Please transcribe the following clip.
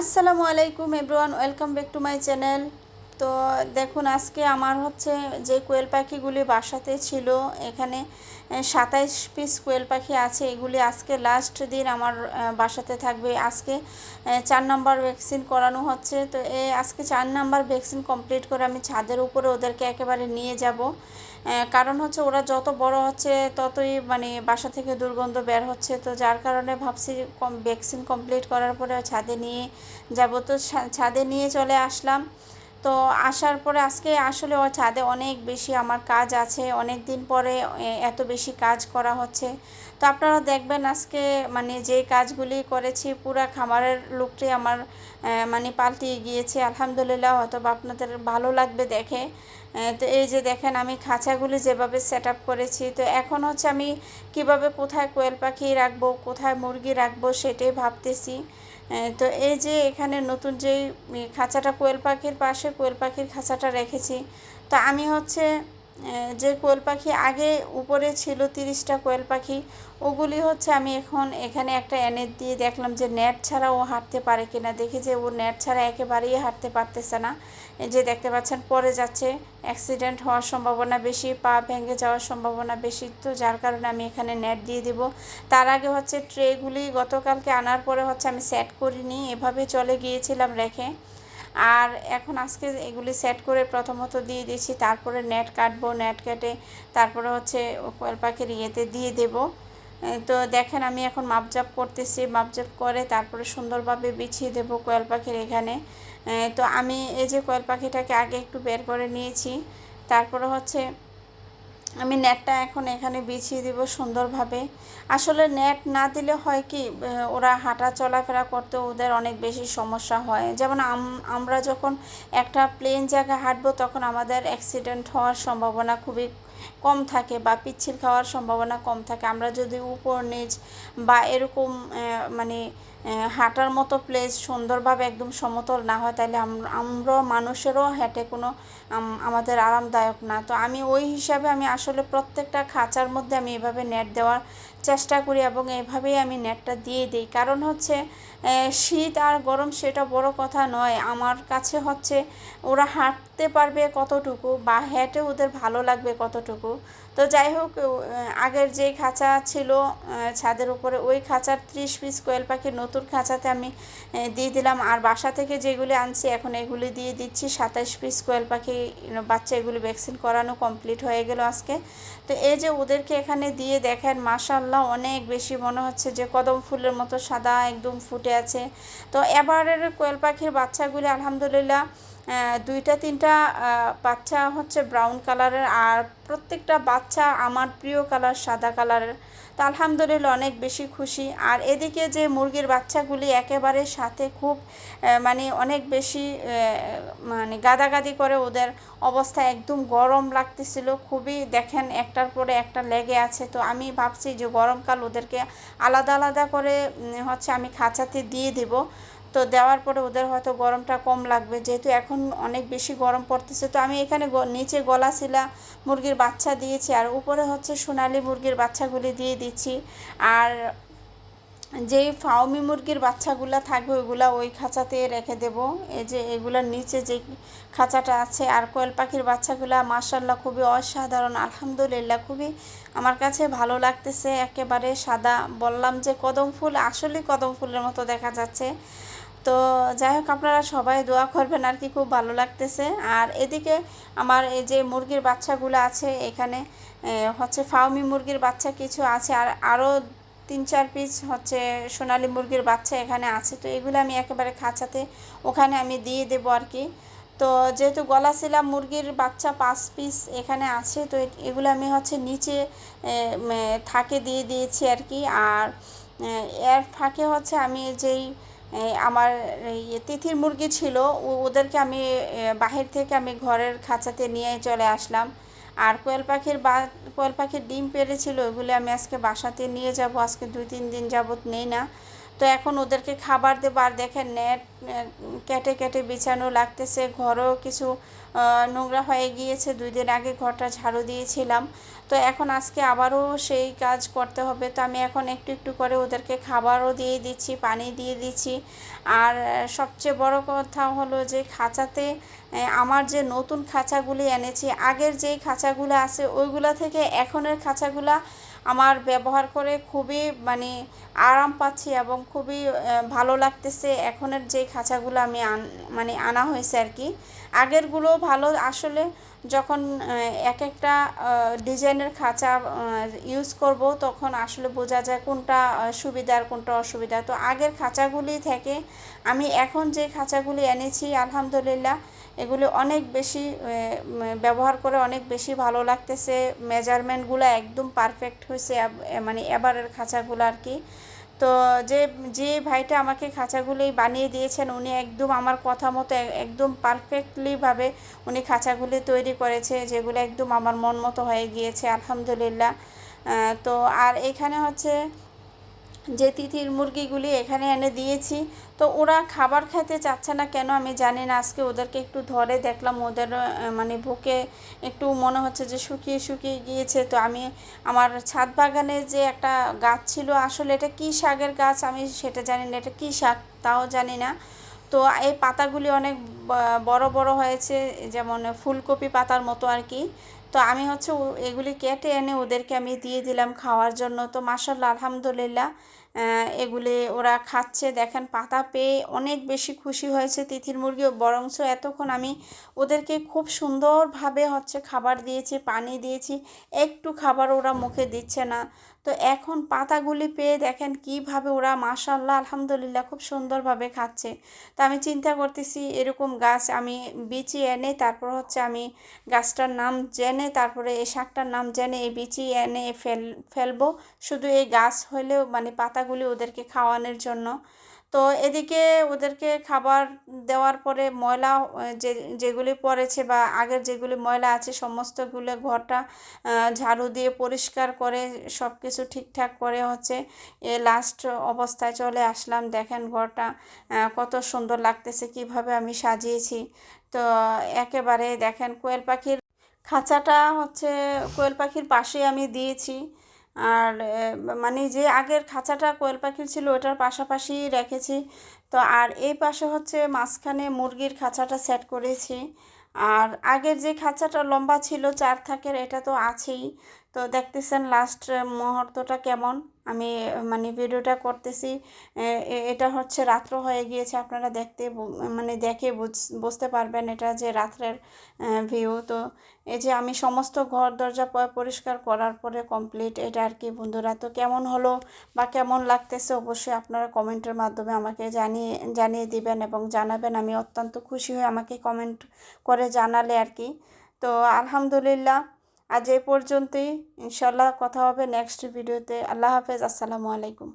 আসসালামু আলাইকুম everyone, welcome back to my channel. তো দেখুন, আজকে আমার হচ্ছে যে কোয়েল পাখিগুলি বাসাতে ছিল, এখানে সাতাইশ পিস কোয়েল পাখি আছে। এগুলি আজকে লাস্ট দিন আমার বাসাতে থাকবে। আজকে চার নাম্বার ভ্যাকসিন করানো হচ্ছে। তো এ, আজকে চার নাম্বার ভ্যাকসিন কমপ্লিট করে আমি ছাদের উপরে ওদেরকে একেবারে নিয়ে যাব। কারণ হচ্ছে ওরা যত বড় হচ্ছে, ততই মানে বাসা থেকে দুর্গন্ধ বের হচ্ছে। তো যার কারণে ভাবছি কম ভ্যাকসিন কমপ্লিট করার পরে ছাদে নিয়ে যাব। তো ছাদে নিয়ে চলে আসলাম। তো আসার পরে আজকে আসলে ও ছাদে অনেক বেশি আমার কাজ আছে, অনেক দিন পরে এত বেশি কাজ করা হচ্ছে। তো আপনারা দেখবেন আজকে মানে যে কাজগুলি করেছি, পুরা খামারের লুকটি আমার মানে পাল্টিয়ে গিয়েছে। আলহামদুলিল্লাহ হয়তো আপনাদের ভালো লাগবে দেখে। তো এই যে দেখেন, আমি খাঁচাগুলি যেভাবে সেট আপ করেছি, তো এখন হচ্ছে আমি কীভাবে কোথায় কোয়েল পাখি রাখব, কোথায় মুরগি রাখব সেটাই ভাবতেছি। তো এই যে এখানে নতুন যেই খাঁচাটা কোয়েল পাখির পাশে কোয়েল পাখির খাঁচাটা রেখেছি, তো আমি হচ্ছে যে কোয়েল পাখি আগে উপরে ছিল তিরিশটা কোয়েল পাখি, ওগুলি হচ্ছে আমি এখন এখানে একটা এনে দিয়ে দেখলাম যে নেট ছাড়া ও হাঁটতে পারে কিনা। দেখি যে ও নেট ছাড়া একেবারেই হাঁটতে পারতেছে না। যে দেখতে পাচ্ছেন পরে যাচ্ছে অ্যাক্সিডেন্ট হওয়ার সম্ভাবনা বেশি, পা ভেঙে যাওয়ার সম্ভাবনা বেশি। তো যার কারণে আমি এখানে নেট দিয়ে দিব। তার আগে হচ্ছে ট্রেগুলি গতকালকে আনার পরে হচ্ছে আমি সেট করিনি। এভাবে চলে গিয়েছিলাম রেখে। আর এখন আজকে এগুলি সেট করে প্রথমত দিয়ে দিয়েছি, তারপরে নেট কাটবো নেট কেটে তারপরে হচ্ছে কোয়েল পাখির ইয়েতে দিয়ে দেব। তো দেখেন আমি এখন মাপজাপ করতেছি, মাপজাপ করে তারপরে সুন্দরভাবে বিছিয়ে দেব কোয়েল পাখির এখানে। তো আমি এই যে কোয়েল পাখিটাকে আগে একটু বের করে নিয়েছি, তারপরে হচ্ছে আমি নেটটা এখন এখানে বিছিয়ে দিব সুন্দরভাবে। আসলে নেট না দিলে হয় কি ওরা হাঁটা চলাফেরা করতে ওদের অনেক বেশি সমস্যা হয়। যেমন আম- আমরা যখন একটা প্লেন জায়গায় হাঁটবো তখন আমাদের অ্যাক্সিডেন্ট হওয়ার সম্ভাবনা খুবই কম থাকে বা পিচ্ছিল খাওয়ার সম্ভাবনা কম থাকে। আমরা যদি উপর নিচ বা এরকম মানে হাঁটার মতো প্লেস সুন্দরভাবে একদম সমতল না হয়, তাহলে আম- আমরা মানুষেরও হেঁটে কোনো আমাদের আরামদায়ক না। তো আমি ওই হিসাবে আমি আসলে প্রত্যেকটা খাঁচার মধ্যে আমি এভাবে নেট দেওয়ার চেষ্টা করি এবং এভাবেই আমি নেটটা দিয়ে দিই। কারণ হচ্ছে শীত আর গরম সেটা বড় কথা নয়। আমার কাছে হচ্ছে, ওরা হাঁটতে পারবে কতটুকু বা হেঁটে ওদের ভালো লাগবে কতটুকু। তো যাই হোক আগের যে খাঁচা ছিল ছাদের উপরে, ওই খাঁচার ত্রিশ পিস কোয়েল পাখি নতুন খাঁচাতে আমি দিয়ে দিলাম। আর বাসা থেকে যেগুলি আনছি, এখন এগুলি দিয়ে দিচ্ছি। সাতাইশ পিস কোয়েল পাখি বাচ্চা এগুলি ভ্যাকসিন করানো কমপ্লিট হয়ে গেল আজকে। তো এই যে ওদেরকে এখানে দিয়ে দেখেন মাশাল্লাহ অনেক বেশি মনে হচ্ছে যে কদম ফুলের মতো সাদা একদম ফুটে আছে। তো এবারের কোয়েল পাখির বাচ্চাগুলি, আলহামদুলিল্লাহ দুইটা, তিনটা বাচ্চা হচ্ছে ব্রাউন কালারের আর প্রত্যেকটা বাচ্চা আমার প্রিয় কালার সাদা কালারের তো আলহামদুলিল্লাহ অনেক বেশি খুশি। আর এদিকে যে মুরগির বাচ্চাগুলি একেবারে সাথে খুব মানে অনেক বেশি মানে গাদাগাদি করে ওদের অবস্থা একদম গরম লাগতেছিল। খুবই দেখেন একটার পরে একটা লেগে আছে। তো আমি ভাবছি যে গরমকাল ওদেরকে আলাদা আলাদা করে হচ্ছে আমি খাঁচাতে দিয়ে দিব। তো দেওয়ার পরে ওদের হয়তো গরমটা কম লাগবে, যেহেতু এখন অনেক বেশি গরম পড়তেছে। তো আমি এখানে নিচে গলা শিলা মুরগির বাচ্চা দিয়েছি, আর উপরে হচ্ছে সোনালি মুরগির বাচ্চাগুলি দিয়ে দিচ্ছি। আর যেই ফাউমি মুরগির বাচ্চাগুলো থাকবে, ওইগুলা ওই খাঁচাতে রেখে দেব। এই যে এগুলার নিচে যে খাঁচাটা আছে, আর কোয়েল পাখির বাচ্চাগুলা মার্শাল্লাহ খুবই অসাধারণ, আলহামদুলিল্লাহ খুবই আমার কাছে ভালো লাগতেছে। একেবারে সাদা, বললাম যে কদম ফুল আসলেই কদম ফুলের মতো দেখা যাচ্ছে। তো যাই হোক, আপনারা সবাই দোয়া করবেন আর কি, খুব ভালো লাগতেছে। আর এদিকে আমার এই যে মুরগির বাচ্চাগুলো আছে, এখানে হচ্ছে ফাউমি মুরগির বাচ্চা কিছু আছে, আর আরও তিন চার পিস হচ্ছে সোনালি মুরগির বাচ্চা এখানে আছে। তো এগুলো আমি একেবারে খাঁচাতে ওখানে আমি দিয়ে দেবো আর কি। তো যেহেতু গলা শিলা মুরগির বাচ্চা পাঁচ পিস এখানে আছে, তো এগুলো আমি হচ্ছে নিচে থাকে দিয়ে দিয়েছি আর কি। আর এর ফাঁকে হচ্ছে আমি যেই আমার তিথির মুরগি ছিল ওদেরকে আমি বাহির থেকে আমি ঘরের খাঁচাতে নিয়ে চলে আসলাম। আর কোয়েল পাখির বা, কোয়েল পাখির ডিম পেরেছিল ওগুলো আমি আজকে বাসাতে নিয়ে যাব, আজকে দুই তিন দিন যাবৎ নেই না। তো এখন ওদেরকে খাবার দেবার দেখে নেট কেটে কেটে বিছানো লাগতেছে, ঘরও কিছু নোংরা হয়ে গিয়েছে, দুই দিন আগে ঘরটা ঝাড়ু দিয়েছিলাম। তো এখন আজকে আবারও সেই কাজ করতে হবে। তো আমি এখন একটু একটু করে ওদেরকে খাবারও দিয়ে দিচ্ছি, পানি দিয়ে দিচ্ছি। আর সবচেয়ে বড় কথা হলো যে খাঁচাতে আমার যে নতুন খাঁচাগুলি এনেছি, আগের যেই খাঁচাগুলো আছে, ওইগুলা থেকে এখনের খাঁচাগুলা আমার ব্যবহার করে খুবই মানে আরাম পাচ্ছি এবং খুবই ভালো লাগতেছে। এখনের যে খাঁচাগুলো আমি মানে আনা হয়েছে আর কি। আগেরগুলো ভালো আসলে যখন এক একটা ডিজাইনের খাঁচা ইউজ করব, তখন আসলে বোঝা যায় কোনটা সুবিধার কোনটা অসুবিধা। তো আগের খাঁচাগুলি থেকে আমি এখন যে খাঁচাগুলি এনেছি, আলহামদুলিল্লাহ, এগুলি অনেক বেশি ব্যবহার করে অনেক বেশি ভালো লাগতেছে। মেজারমেন্টগুলো একদম পারফেক্ট হয়েছে মানে এবারের খাঁচাগুলো আর কি। তো যে যে ভাইটা আমাকে খাঁচাগুলি বানিয়ে দিয়েছেন, উনি একদম আমার কথা মতো একদম পারফেক্টলিভাবে উনি খাঁচাগুলি তৈরি করেছে, যেগুলো একদম আমার মন মতো হয়ে গিয়েছে, আলহামদুলিল্লাহ। তো আর এখানে হচ্ছে যে তিথির মুরগিগুলি এখানে এনে দিয়েছি। তো ওরা খাবার খেতে চাচ্ছে না কেন আমি জানি না। আজকে ওদেরকে একটু ধরে দেখলাম, ওদের মানে বুকে একটু মনে হচ্ছে যে শুকিয়ে শুকিয়ে গিয়েছে। তো আমি আমার ছাদ বাগানে যে একটা গাছ ছিল, আসলে এটা কী শাকের গাছ আমি সেটা জানি না, এটা কী শাক তাও জানি না। তো এই পাতাগুলি অনেক বড় বড় হয়েছে, যেমন ফুলকপি পাতার মতো আর কি। তো আমি হচ্ছে এগুলি কেটে এনে ওদেরকে আমি দিয়ে দিলাম খাওয়ার জন্য। তো মাসাল্লাহ আলহামদুলিল্লাহ এগুলি ওরা খাচ্ছে। দেখেন, পাতা পেয়ে অনেক বেশি খুশি হয়েছে তিথির মুরগি বরংস এতক্ষণ আমি ওদেরকে খুব সুন্দরভাবে হচ্ছে খাবার দিয়েছি, পানি দিয়েছি। একটু খাবার ওরা মুখে দিচ্ছে না। তো এখন পাতাগুলি পেয়ে দেখেন কীভাবে ওরা মাশাল্লাহ আলহামদুলিল্লাহ খুব সুন্দরভাবে খাচ্ছে। তো আমি চিন্তা করতেছি এরকম গাছ আমি বিচি এনে তারপর হচ্ছে আমি গাছটার নাম জেনে তারপরে এই শাকটার নাম জেনে এই বিচি এনে ফেল, ফেলব। শুধু এই গাছ হলেও মানে পাতাগুলি ওদেরকে খাওয়ানোর জন্য। তো এদিকে ওদেরকে খাবার দেওয়ার পরে ময়লা, যে, যেগুলি পড়েছে বা আগের যেগুলি ময়লা আছে সমস্তগুলো ঘরটা ঝাড়ু দিয়ে পরিষ্কার করে সব কিছু ঠিকঠাক করে হচ্ছে এ লাস্ট অবস্থায় চলে আসলাম। দেখেন ঘরটা কত সুন্দর লাগতেছে, কীভাবে আমি সাজিয়েছি। তো একেবারে দেখেন কোয়েল পাখির খাঁচাটা হচ্ছে কোয়েল পাখির পাশে আমি দিয়েছি। আর মানে যে আগের খাঁচাটা কোয়েল পাখির ছিল ওটার পাশাপাশি রেখেছি। তো আর এই পাশে হচ্ছে মাঝখানে মুরগির খাঁচাটা সেট করেছি। আর আগের যে খাঁচাটা লম্বা ছিল, চার থাকের, এটা তো আছেই। তো দেখতেছেন লাস্ট মুহূর্তটা কেমন? আমি মানে ভিডিওটা করতেছি। এটা হচ্ছে রাত্র হয়ে গিয়েছে, আপনারা দেখতে মানে দেখে বুঝতে পারবেন এটা যে রাত্রের ভিউ তো এই যে আমি সমস্ত ঘর দরজা পরিষ্কার করার পরে কমপ্লিট এটা আর কি, বন্ধুরা। তো কেমন হলো বা কেমন লাগতেছে অবশ্যই আপনারা কমেন্টের মাধ্যমে আমাকে জানিয়ে জানিয়ে দিবেন এবং জানাবেন। আমি অত্যন্ত খুশি হয়ে আমাকে কমেন্ট করে জানালে আর কি। তো আলহামদুলিল্লাহ আজ এই পর্যন্তই। ইনশাল্লাহ কথা হবে নেক্সট ভিডিওতে আল্লাহ হাফেজ। আসসালামু আলাইকুম।